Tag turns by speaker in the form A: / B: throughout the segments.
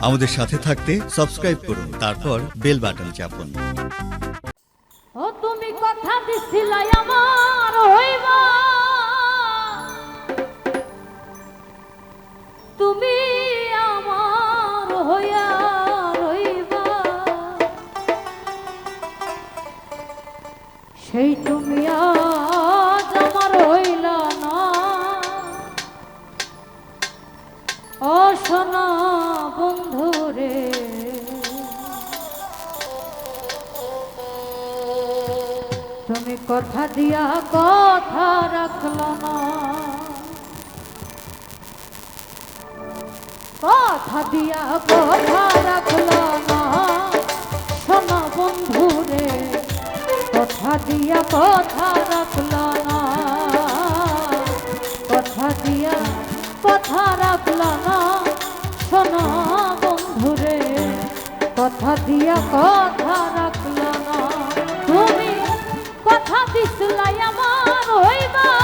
A: আমাদের সাথে থাকতে সাবস্ক্রাইব করুন, তারপর বেল বাটন চাপুন।
B: ও তুমি কথা দিছিলাই আমার হইবা। তুমি আমার হইয়া রইবা। সেই তুমি আজ আমার হইলা না। অসনা বন্ধু রে। তুমি কথা দিয়া কথা রাখল না। কথা দিয়া কথা রাখল না। শোনা বন্ধু রে, কথা দিয়া কথা রাখল না। কথা দিয়া কথা রাখল না। না বন্ধুরে কথা দিয়া কথা রাখল না। তুমি কথা দিসলাই আমার হইবা।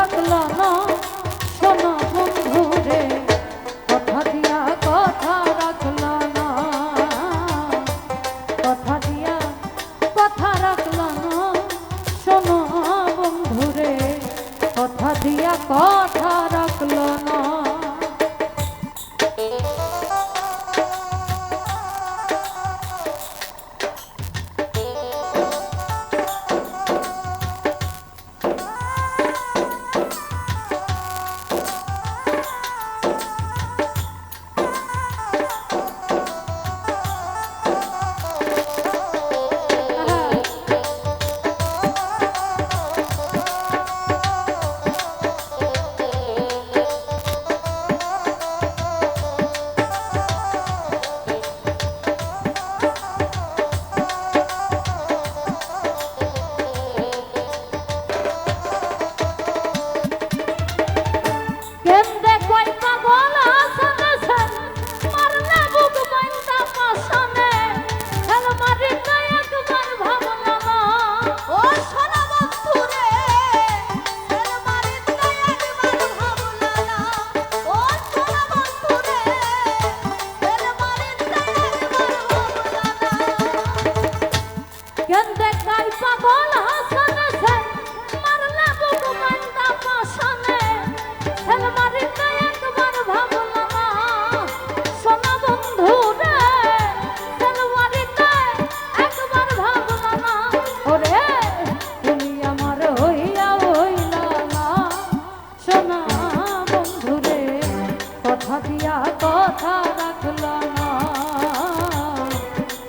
B: থাকল না।